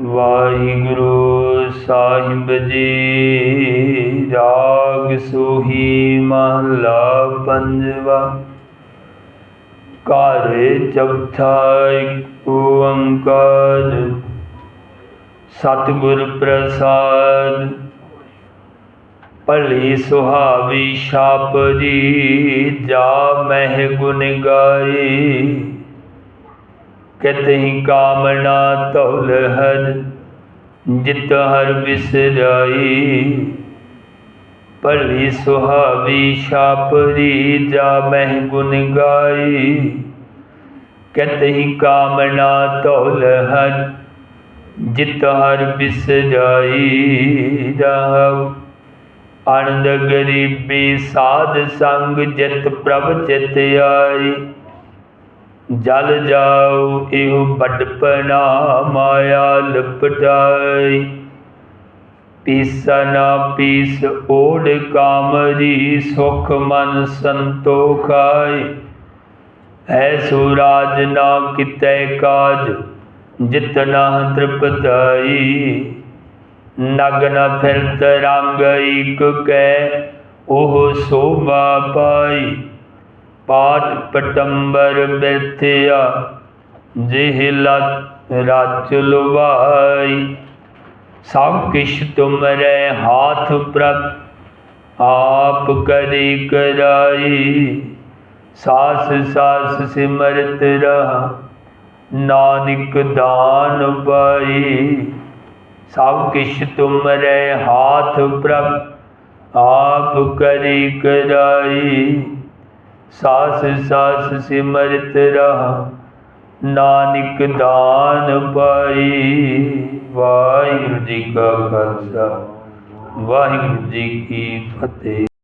ਵਾਹਿਗੁਰੂ ਸਾਹਿਬ ਜੀ, ਰਾਗ ਸੋਹੀ ਮਹਲਾ ਪੰਜਵਾ। ਘਰ ਚੌਥਾ ਇੱਕ ਓੰਕਾਰ। ਸਤਿਗੁਰ ਪ੍ਰਸਾਦ। ਭਲੀ ਸੁਹਾਵੀ ਛਾਪ ਜੀ, ਜਾ ਮਹਿ ਗੁਣ ਗਾਏ। ਕਿਤਹੀ ਕਾਮਨਾ ਧੌਲ ਹਰ, ਜਿਤ ਹਰ ਬਿਸਰਾਈ। ਭਲੀ ਸੁਹਾਵੀ ਛਾਪਰੀ ਜਾ ਮਹਿ ਗੁਣ ਗਾਈ। ਕਤਹਿ ਕਾਮਨਾ ਧੌਲ ਹਰ, ਜਿਤ ਹਰ ਬਿਸਰਾਈ ਰਹਾਉ। ਆਨੰਦ ਗਰੀਬੀ ਸਾਧ ਸੰਗ ਜਿਤ ਪ੍ਰਭ ਚਿਤ ਆਈ। ਜਲ ਜਾਉ, ਇਹੋ ਬਟਪਣਾ ਮਾਇਆ ਲਪਟਾਈ ਪੀਸਾ ਨਾ ਪੀਸ, ਓੜ ਕਾਮਰੀ, ਸੁਖ ਮਨ ਸੰਤੋਖਾਈ। ਐਸੋ ਰਾਜ ਨਾ ਕਿਤੈ ਕਾਜ ਜਿਤਨਾ ਤ੍ਰਿਪਤਾਈ। ਨਗਨ ਫਿਰਤ ਰੰਗ ਇਕ ਕੈ, ਉਹ ਸੋਭਾ ਪਾਈ। ਪਾਟ ਪਟੰਬਰ ਬੈਥਿਆ ਜਿਹ ਲਤ ਰਚ ਲੁਵਾਈ ਸਭ ਕਿਛ ਤੁਮਰੇ ਹਾਥ ਪ੍ਰਭ ਆਪ ਕਰੀ ਕਰਾਈ। ਸਾਸ ਸਾਸ ਸਿਮਰਤ ਰਹਾ, ਨਾਨਕ ਦਾਨ ਪਾਈ। ਸਭ ਕਿਛ ਤੁਮਰੇ ਹਾਥ ਪ੍ਰਭ ਆਪ ਕਰੀ ਕਰਾਈ। ਸਾਸ ਸਾਸ ਸਿਮਰਤ ਰਹਾ, ਨਾਨਕ ਦਾਨ ਪਾਈ। ਵਾਹਿਗੁਰੂ ਜੀ ਕਾ ਖਾਲਸਾ, ਵਾਹਿਗੁਰੂ ਜੀ ਕੀ ਫਤਿਹ।